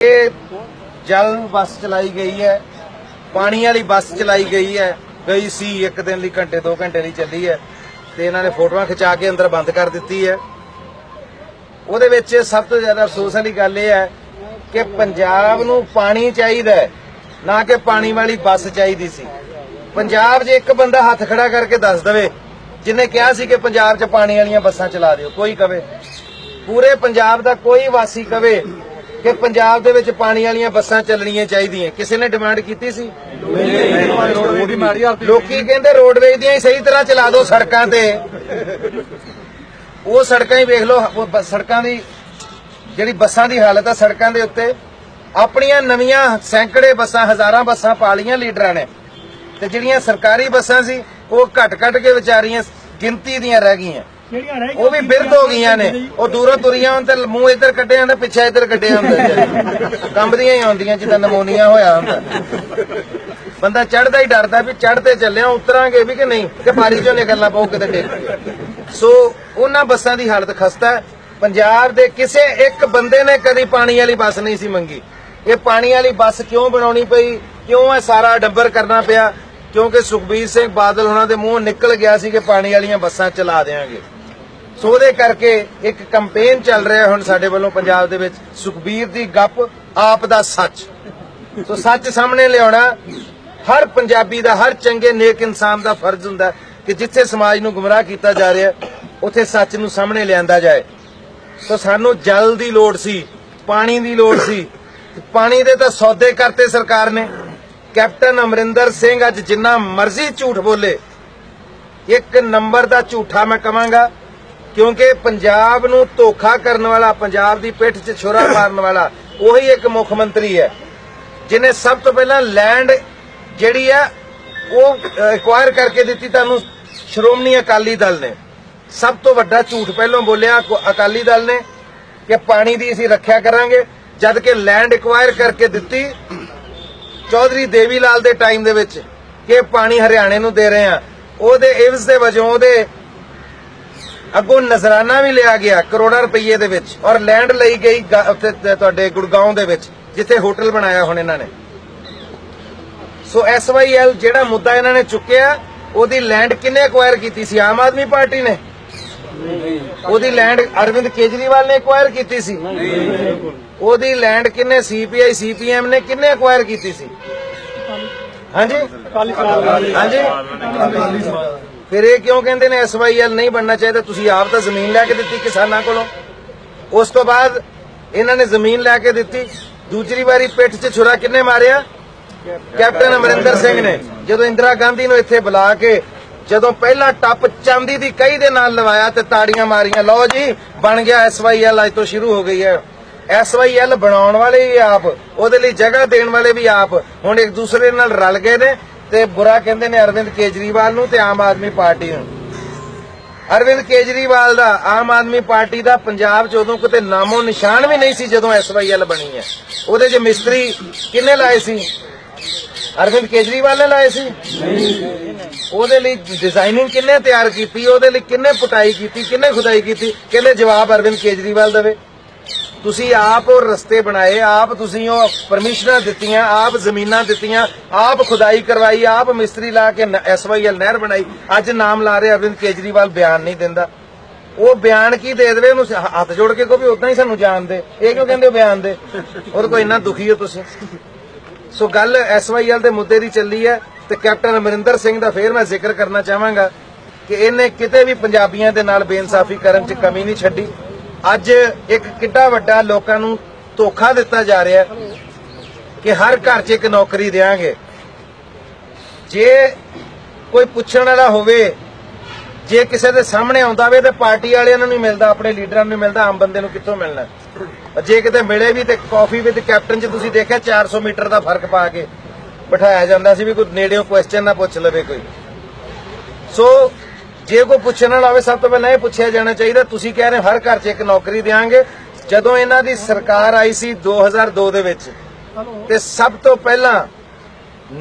ਇਹ ਜਲ ਬੱਸ ਚਲਾਈ ਗਈ ਹੈ, ਪਾਣੀ ਵਾਲੀ ਬੱਸ ਚਲਾਈ ਗਈ ਹੈ, ਗਈ ਸੀ ਇੱਕ ਦਿਨ ਲਈ ਘੰਟੇ 2 ਘੰਟੇ ਲਈ ਚੱਲੀ ਹੈ ਤੇ ਇਹਨਾਂ ਨੇ ਫੋਟੋਆਂ ਖਿਚਾ ਕੇ ਅੰਦਰ ਬੰਦ ਕਰ ਦਿੱਤੀ ਹੈ। ਉਹਦੇ ਵਿੱਚ ਸਭ ਤੋਂ ਜ਼ਿਆਦਾ ਅਫਸੋਸ ਵਾਲੀ ਗੱਲ ਇਹ ਹੈ ਕਿ ਪੰਜਾਬ ਨੂੰ ਪਾਣੀ ਚਾਹੀਦਾ ਨਾ ਕਿ ਪਾਣੀ ਵਾਲੀ ਬੱਸ ਚਾਹੀਦੀ ਸੀ। ਪੰਜਾਬ 'ਚ ਇੱਕ ਬੰਦਾ ਹੱਥ ਖੜਾ ਕਰਕੇ ਦੱਸ ਦਵੇ, ਜਿਨੇ ਕਿਹਾ ਸੀ ਕਿ ਪੰਜਾਬ 'ਚ ਪਾਣੀ ਵਾਲੀਆਂ ਬੱਸਾਂ ਚਲਾ ਦਿਓ, ਕੋਈ ਕਵੇ। ਪੂਰੇ ਪੰਜਾਬ ਦਾ ਕੋਈ ਵਾਸੀ ਕਵੇ ਕਿ ਪੰਜਾਬ ਦੇ ਵਿੱਚ ਪਾਣੀ ਵਾਲੀਆਂ ਬੱਸਾਂ ਚੱਲਣੀਆਂ ਚਾਹੀਦੀਆਂ। ਕਿਸੇ ਨੇ ਡਿਮਾਂਡ ਕੀਤੀ ਸੀ? ਲੋਕੀ ਕਹਿੰਦੇ ਰੋਡਵੇਜ਼ ਦੀਆਂ ਹੀ ਸਹੀ ਤਰ੍ਹਾਂ ਚਲਾ ਦਿਓ ਸੜਕਾਂ ਤੇ। ਉਹ ਸੜਕਾਂ ਹੀ ਵੇਖ ਲਓ ਸੜਕਾਂ ਦੀ ਜਿਹੜੀ ਬੱਸਾਂ ਦੀ ਹਾਲਤ ਆ, ਸੜਕਾਂ ਦੇ ਉੱਤੇ ਆਪਣੀਆਂ ਨਵੀਆਂ ਸੈਂਕੜੇ ਬੱਸਾਂ, ਹਜ਼ਾਰਾਂ ਬੱਸਾਂ ਪਾ ਲਈਆਂ ਲੀਡਰਾਂ ਨੇ। ਤੇ ਜਿਹੜੀਆਂ ਸਰਕਾਰੀ ਬੱਸਾਂ ਸੀ, ਉਹ ਘਟ ਘਟ ਕੇ ਵਿਚਾਰੀਆਂ ਗਿਣਤੀ ਦੀਆਂ ਰਹਿ ਗਈਆਂ। ਜਿਹੜੀਆਂ ਰਹਿ ਉਹ ਵੀ ਬਿਰਧ ਹੋ ਗਈਆਂ ਨੇ। ਉਹ ਦੂਰੋਂ ਤੁਰੀਆਂ ਹੁਣ ਤੇ ਮੂੰਹ ਇੱਧਰ ਕੱਢਿਆ ਹੁੰਦਾ ਪਿੱਛੇ ਇੱਧਰ ਕੱਢਿਆ ਹੁੰਦਾ ਕੰਬਦੀਆਂ ਹੀ ਆਉਂਦੀਆਂ ਜਿੱਦਾਂ ਨਮੋਨੀਆ ਹੋਇਆ ਹੁੰਦਾ। ਬੰਦਾ ਚੜਦਾ ਹੀ ਡਰਦਾ ਵੀ ਚੜਦੇ ਚੱਲਿਆ ਉਤਰਾਂਗੇ ਵੀ ਕਿ ਨਹੀਂ ਕਿ ਬਾਰੀ ਚੋਂ ਨਿਕਲਣਾ ਪਊ ਕਿਤੇ ਡੇਕ ਸੋ ਉਹਨਾਂ ਬੱਸਾਂ ਦੀ ਹਾਲਤ ਖਸਤਾ ਹੈ। ਪੰਜਾਬ ਦੇ ਕਿਸੇ ਇੱਕ ਬੰਦੇ ਨੇ ਕਦੀ ਪਾਣੀ ਵਾਲੀ ਬੱਸ ਨਹੀਂ ਸੀ ਮੰਗੀ। ਇਹ ਪਾਣੀ ਵਾਲੀ ਬੱਸ ਕਿਉਂ ਬਣਾਉਣੀ ਪਈ? ਕਿਉਂ ਇਹ ਸਾਰਾ ਡੱਬਰ ਕਰਨਾ ਪਿਆ? ਕਿਉਂਕਿ ਸੁਖਬੀਰ ਸਿੰਘ ਬਾਦਲ ਉਹਨਾਂ ਦੇ ਮੂੰਹ ਨਿਕਲ ਗਿਆ ਸੀ ਕਿ ਪਾਣੀ ਵਾਲੀਆਂ ਬੱਸਾਂ ਚਲਾ ਦੇਵਾਂਗੇ ਸੋ ਉਹਦੇ ਕਰਕੇ ਇੱਕ ਕੈਂਪੇਨ ਚੱਲ ਰਿਹਾ ਹੁਣ ਸਾਡੇ ਵੱਲੋਂ ਪੰਜਾਬ ਦੇ ਵਿੱਚ। ਸੁਖਬੀਰ ਦੀ ਗੱਪ ਆਪ ਦਾ ਸੱਚ। ਸੋ ਸੱਚ ਸਾਹਮਣੇ ਲਿਆਉਣਾ ਹਰ ਪੰਜਾਬੀ ਦਾ ਹਰ ਚੰਗੇ ਨੇਕ ਇਨਸਾਨ ਦਾ ਫਰਜ਼ ਹੁੰਦਾ ਕਿ ਜਿੱਥੇ ਸਮਾਜ ਨੂੰ ਗੁੰਮਰਾਹ ਕੀਤਾ ਜਾ ਰਿਹਾ ਹੈ, ਉੱਥੇ ਸੱਚ ਨੂੰ ਸਾਹਮਣੇ ਲਿਆਂਦਾ ਜਾਏ। ਸੋ ਸਾਨੂੰ ਜਲ ਦੀ ਲੋੜ ਸੀ ਪਾਣੀ ਦੀ ਲੋੜ ਸੀ। ਪਾਣੀ ਦੇ ਤਾਂ ਸੌਦੇ ਕਰਤੇ ਸਰਕਾਰ ਨੇ। ਕੈਪਟਨ ਅਮਰਿੰਦਰ ਸਿੰਘ ਅੱਜ ਜਿੰਨਾ ਮਰਜ਼ੀ ਝੂਠ ਬੋਲੇ, ਇੱਕ ਨੰਬਰ ਦਾ ਝੂਠਾ ਮੈਂ ਕਵਾਂਗਾ, ਕਿਉਂਕਿ ਪੰਜਾਬ ਨੂੰ ਧੋਖਾ ਕਰਨ ਵਾਲਾ, ਪੰਜਾਬ ਦੀ ਪਿੱਠ 'ਚ ਛੁਰਾ ਮਾਰਨ ਵਾਲਾ, ਉਹੀ ਇੱਕ ਮੁੱਖ ਮੰਤਰੀ ਹੈ ਜਿਨੇ ਸਭ ਤੋਂ ਪਹਿਲਾਂ ਲੈਂਡ ਜਿਹੜੀ ਹੈ, ਉਹ ਐਕਵਾਇਰ ਕਰਕੇ ਦਿੱਤੀ ਤੁਹਾਨੂੰ ਸ਼੍ਰੋਮਣੀ ਅਕਾਲੀ ਦਲ ਨੇ। ਸਭ ਤੋਂ ਵੱਡਾ ਝੂਠ ਪਹਿਲਾਂ ਬੋਲਿਆ ਅਕਾਲੀ ਦਲ ਨੇ ਕਿ ਪਾਣੀ ਦੀ ਅਸੀਂ ਰੱਖਿਆ ਕਰਾਂਗੇ, ਜਦ ਕਿ ਲੈਂਡ ਐਕਵਾਇਰ ਕਰਕੇ ਦਿੱਤੀ ਚੌਧਰੀ ਦੇਵੀ ਲਾਲ ਦੇ ਟਾਈਮ ਦੇ ਵਿੱਚ ਕਿ ਪਾਣੀ ਹਰਿਆਣੇ ਨੂੰ ਦੇ ਰਹੇ ਆ। ਉਹਦੇ ਇਵਜ਼ ਦੇ ਵਜੋਂ ਉਹਦੇ ਅੱਗੋਂ ਨਜ਼ਰਾਨਾ ਵੀ ਲਿਆ ਗਿਆ ਕਰੋੜਾਂ ਰੁਪਏ ਦੇ ਵਿੱਚ ਔਰ ਲੈਂਡ ਲਈ ਗਈ ਤੁਹਾਡੇ ਗੁੜਗਾਉਂ ਦੇ ਵਿੱਚ, ਜਿੱਥੇ ਹੋਟਲ ਬਣਾਇਆ ਹੁਣ ਇਹਨਾਂ ਨੇ। ਸੋ ਐਸਵਾਈਐਲ ਜਿਹੜਾ ਮੁੱਦਾ ਇਹਨਾਂ ਨੇ ਚੁੱਕਿਆ, ਉਹਦੀ ਲੈਂਡ ਕਿੰਨੇ ਐਕਵਾਇਰ ਕੀਤੀ ਸੀ? ਆਮ ਆਦਮੀ ਪਾਰਟੀ ਨੇ। ਉਹਦੀ ਲੈਂਡ ਅਰਵਿੰਦ ਕੇਜਰੀਵਾਲ ਨੇ ਐਕਵਾਇਰ ਕੀਤੀ ਸੀ। ਉਹਦੀ ਲੈਂਡ ਕਿੰਨੇ ਸੀਪੀਆਈ ਸੀਪੀਐਮ ਨੇ ਕਿੰਨੇ ਐਕਵਾਇਰ ਕੀਤੀ ਸੀ? ਹਾਂਜੀ? ਹਾਂਜੀ? ਫਿਰ ਇਹ ਕਿਉਂ ਕਹਿੰਦੇ ਨੇ ਐਸਵਾਈਐਲ ਨਹੀਂ ਬਣਨਾ ਚਾਹੀਦਾ? ਤੁਸੀਂ ਆਪ ਤਾਂ ਜ਼ਮੀਨ ਲੈ ਕੇ ਦਿੱਤੀ ਕਿਸਾਨਾਂ ਕੋਲੋਂ। ਉਸ ਤੋਂ ਬਾਅਦ ਇਹਨਾਂ ਨੇ ਜ਼ਮੀਨ ਲੈ ਕੇ ਦਿੱਤੀ। ਦੂਸਰੀ ਵਾਰੀ ਪਿੱਠ 'ਚ ਛੁਰਾ ਕਿੰਨੇ ਮਾਰਿਆ? ਕੈਪਟਨ ਅਮਰਿੰਦਰ ਸਿੰਘ ਨੇ। ਜਦੋਂ ਇੰਦਰਾ ਗਾਂਧੀ ਨੂੰ ਇੱਥੇ ਬੁਲਾ ਕੇ ਜਦੋਂ ਪਹਿਲਾ ਟੱਪ ਚਾਂਦੀ ਦੀ ਕਈ ਦੇ ਨਾਲ ਲਵਾਇਆ ਤੇ ਤਾੜੀਆਂ ਮਾਰੀਆਂ। ਲਓ ਜੀ, ਬਣ ਗਿਆ ਐਸਵਾਈਐਲ ਅੱਜ ਤੋਂ ਸ਼ੁਰੂ ਹੋ ਗਈ ਹੈ। ਐਸਵਾਈਐਲ ਬਣਾਉਣ ਵਾਲੇ ਵੀ ਆਪ, ਉਹਦੇ ਲਈ ਜਗ੍ਹਾ ਦੇਣ ਵਾਲੇ ਵੀ ਆਪ। ਹੁਣ ਇੱਕ ਦੂਸਰੇ ਨਾਲ ਰਲ ਗਏ ਨੇ ਤੇ ਬੁਰਾ ਕਹਿੰਦੇ ਨੇ ਅਰਵਿੰਦ ਕੇਜਰੀਵਾਲ ਨੂੰ ਤੇ ਆਮ ਆਦਮੀ ਪਾਰਟੀ ਨੂੰ। ਅਰਵਿੰਦ ਕੇਜਰੀਵਾਲ ਦਾ ਆਮ ਆਦਮੀ ਪਾਰਟੀ ਦਾ ਪੰਜਾਬ 'ਚ ਉਦੋਂ ਕਿਤੇ ਨਾਮੋ ਨਿਸ਼ਾਨ ਵੀ ਨਹੀਂ ਸੀ ਜਦੋਂ ਐਸਵਾਈਐਲ ਬਣੀ ਹੈ। ਉਹਦੇ 'ਚ ਮਿਸਤਰੀ ਕਿੰਨੇ ਲਾਏ ਸੀ? ਅਰਵਿੰਦ ਕੇਜਰੀਵਾਲ ਨੇ ਲਾਏ ਸੀ? ਉਹਦੇ ਲਈ ਡਿਜ਼ਾਈਨਿੰਗ ਕਿੰਨੇ ਤਿਆਰ ਕੀਤੀ, ਉਹਦੇ ਲਈ ਕਿੰਨੇ ਪੁਟਾਈ ਕੀਤੀ, ਕਿੰਨੇ ਖੁਦਾਈ ਕੀਤੀ? ਕਹਿੰਦੇ ਜਵਾਬ ਅਰਵਿੰਦ ਕੇਜਰੀਵਾਲ ਦੇਵੇ। ਤੁਸੀਂ ਆਪ ਉਹ ਰਸਤੇ ਬਣਾਏ, ਆਪ ਤੁਸੀਂ ਉਹ ਪਰਮਿਸ਼ਨਾਂ ਦਿੱਤੀਆਂ, ਆਪ ਜ਼ਮੀਨਾਂ ਦਿੱਤੀਆਂ, ਆਪ ਖੁਦਾਈ ਕਰਵਾਈ, ਆਪ ਮਿਸਤਰੀ ਲਾ ਕੇ ਐਸਵਾਈਐਲ ਨਹਿਰ ਬਣਾਈ। ਅੱਜ ਨਾਮ ਲਾ ਰਹੇ ਅਰਵਿੰਦ ਕੇਜਰੀਵਾਲ, ਬਿਆਨ ਨਹੀਂ ਦਿੰਦਾ। ਉਹ ਬਿਆਨ ਕੀ ਦੇ ਦੇਵੇ? ਉਹਨੂੰ ਹੱਥ ਜੋੜ ਕੇ ਕਹੋ ਵੀ ਉਦਾਂ ਹੀ ਸਾਨੂੰ ਜਾਣਦੇ ਇਹ ਕਿਉਂ ਕਹਿੰਦੇ ਬਿਆਨ ਦੇ? ਔਰ ਕੋਈ ਇੰਨਾ ਦੁਖੀ ਹੋ ਤੁਸੀਂ? ਸੋ ਗੱਲ ਐਸਵਾਈਐਲ ਦੇ ਮੁੱਦੇ ਦੀ ਚੱਲੀ ਹੈ। ਤੇ ਕੈਪਟਨ ਅਮਰਿੰਦਰ ਸਿੰਘ ਦਾ ਫੇਰ ਮੈਂ ਜ਼ਿਕਰ ਕਰਨਾ ਚਾਹਾਂਗਾ ਕਿ ਇਹਨੇ ਕਿਤੇ ਵੀ ਪੰਜਾਬੀਆਂ ਦੇ ਨਾਲ ਬੇਇਨਸਾਫੀ ਕਰਨ 'ਚ ਕਮੀ ਨਹੀਂ ਛੱਡੀ। ਅੱਜ ਇੱਕ ਕਿੱਡਾ ਵੱਡਾ ਲੋਕਾਂ ਨੂੰ ਧੋਖਾ ਦਿੱਤਾ ਜਾ ਰਿਹਾ ਕਿ ਹਰ ਘਰ 'ਚ ਇੱਕ ਨੌਕਰੀ ਦੇਾਂਗੇ ਜੇ ਕੋਈ ਪੁੱਛਣ ਵਾਲਾ ਹੋਵੇ, ਜੇ ਕਿਸੇ ਦੇ ਸਾਹਮਣੇ ਆਉਂਦਾ ਵੇ ਤੇ ਪਾਰਟੀ ਵਾਲਿਆਂ ਨੂੰ ਨਹੀਂ ਮਿਲਦਾ, ਆਪਣੇ ਲੀਡਰਾਂ ਨੂੰ ਮਿਲਦਾ, ਆਮ ਬੰਦੇ ਨੂੰ ਕਿੱਥੋਂ ਮਿਲਣਾ? ਜੇ ਕਿਤੇ ਮਿਲੇ ਵੀ ਤੇ ਕਾਫੀ ਵਿਦ ਕੈਪਟਨ 'ਚ ਤੁਸੀਂ ਦੇਖਿਆ 400 ਮੀਟਰ ਦਾ ਫ਼ਰਕ ਪਾ ਕੇ ਬਿਠਾਇਆ ਜਾਂਦਾ ਸੀ ਵੀ ਕੋਈ ਨੇੜਿਓਂ ਕੁਐਸਚਨ ਨਾ ਪੁੱਛ ਲਵੇ ਕੋਈ। ਸੋ ਜੇ ਕੋਈ ਪੁੱਛਣ ਵਾਲਾ ਹੋਵੇ ਸਭ ਤੋਂ ਪਹਿਲਾਂ ਇਹ ਪੁੱਛਿਆ ਜਾਣਾ ਚਾਹੀਦਾ ਤੁਸੀਂ ਕਹਿ ਰਹੇ ਹਰ ਘਰ 'ਚ ਇੱਕ ਨੌਕਰੀ ਦੇਾਂਗੇ ਜਦੋਂ ਇਹਨਾਂ ਦੀ ਸਰਕਾਰ ਆਈ ਸੀ 2002 ਦੇ ਵਿੱਚ ਤੇ ਸਭ ਤੋਂ ਪਹਿਲਾਂ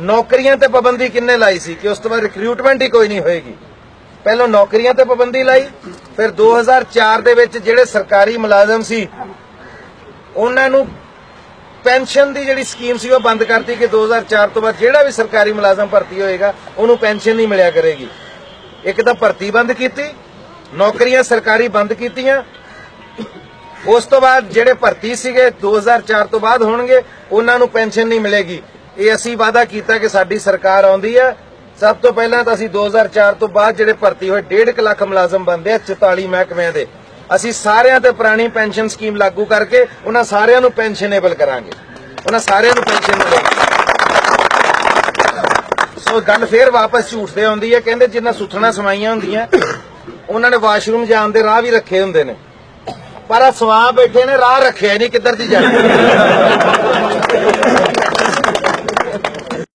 ਨੌਕਰੀਆਂ ਤੇ ਪਾਬੰਦੀ ਕਿੰਨੇ ਲਾਈ ਸੀ ਕਿ ਉਸ ਤੋਂ ਬਾਅਦ ਰਿਕਰੂਟਮੈਂਟ ਹੀ ਕੋਈ ਨਹੀਂ ਹੋਏਗੀ। ਪਹਿਲਾਂ ਨੌਕਰੀਆਂ ਤੇ ਪਾਬੰਦੀ ਲਾਈ ਫਿਰ 2004 ਦੇ ਵਿੱਚ ਜਿਹੜੇ ਸਰਕਾਰੀ ਮੁਲਾਜ਼ਮ ਸੀ ਉਹਨਾਂ ਨੂੰ ਪੈਨਸ਼ਨ ਦੀ ਜਿਹੜੀ ਸਕੀਮ ਸੀ ਉਹ ਬੰਦ ਕਰਤੀ ਕਿ 2004 ਤੋਂ ਬਾਅਦ ਜਿਹੜਾ ਵੀ ਸਰਕਾਰੀ ਮੁਲਾਜ਼ਮ ਭਰਤੀ ਹੋਏਗਾ, ਉਹਨੂੰ ਪੈਨਸ਼ਨ ਨਹੀਂ ਮਿਲਿਆ ਕਰੇਗੀ। ਇੱਕ ਤਾਂ ਭਰਤੀ ਬੰਦ ਕੀਤੀ, ਨੌਕਰੀਆਂ ਸਰਕਾਰੀ ਬੰਦ ਕੀਤੀਆਂ। ਉਸ ਤੋਂ ਬਾਅਦ ਜਿਹੜੇ ਭਰਤੀ ਸੀਗੇ 2004 ਤੋਂ ਬਾਅਦ ਹੋਣਗੇ, ਉਹਨਾਂ ਨੂੰ ਪੈਨਸ਼ਨ ਨਹੀਂ ਮਿਲੇਗੀ। ਇਹ ਅਸੀਂ ਵਾਅਦਾ ਕੀਤਾ ਕਿ ਸਾਡੀ ਸਰਕਾਰ ਆਉਂਦੀ ਹੈ। ਸਭ ਤੋਂ ਪਹਿਲਾਂ ਤਾਂ ਅਸੀਂ 2004 ਤੋਂ ਬਾਅਦ ਜਿਹੜੇ ਭਰਤੀ ਹੋਏ 1.5 ਲੱਖ ਮੁਲਾਜ਼ਮ ਬੰਦੇ ਆ 44 ਮਹਿਕਮਿਆਂ ਦੇ। ਅਸੀਂ ਸਾਰਿਆਂ ਤੇ ਪੁਰਾਣੀ ਪੈਨਸ਼ਨ ਸਕੀਮ ਲਾਗੂ ਕਰਕੇ ਉਹਨਾਂ ਸਾਰਿਆਂ ਨੂੰ ਪੈਨਸ਼ਨੇਬਲ ਕਰਾਂਗੇ। ਉਹਨਾਂ ਸਾਰਿਆਂ ਨੂੰ ਪੈਨਸ਼ਨ ਮਿਲੇਗੀ। ਸੋ ਗੱਲ ਫੇਰ ਵਾਪਸ ਝੂਠ ਤੇ ਆਉਂਦੀ ਹੈ। ਕਹਿੰਦੇ ਜਿੰਨਾ ਸੁਥਣਾ ਸਮਾਈਆਂ ਹੁੰਦੀਆਂ, ਉਹਨਾਂ ਨੇ ਵਾਸ਼ਰੂਮ ਜਾਣ ਦੇ ਰਾਹ ਵੀ ਰੱਖੇ ਹੁੰਦੇ ਨੇ। ਪਰ ਆ ਸਵਾ ਬੈਠੇ ਨੇ, ਰਾਹ ਰੱਖਿਆ ਨਹੀਂ ਕਿੱਧਰ ਦੀ ਜਾਣਾ।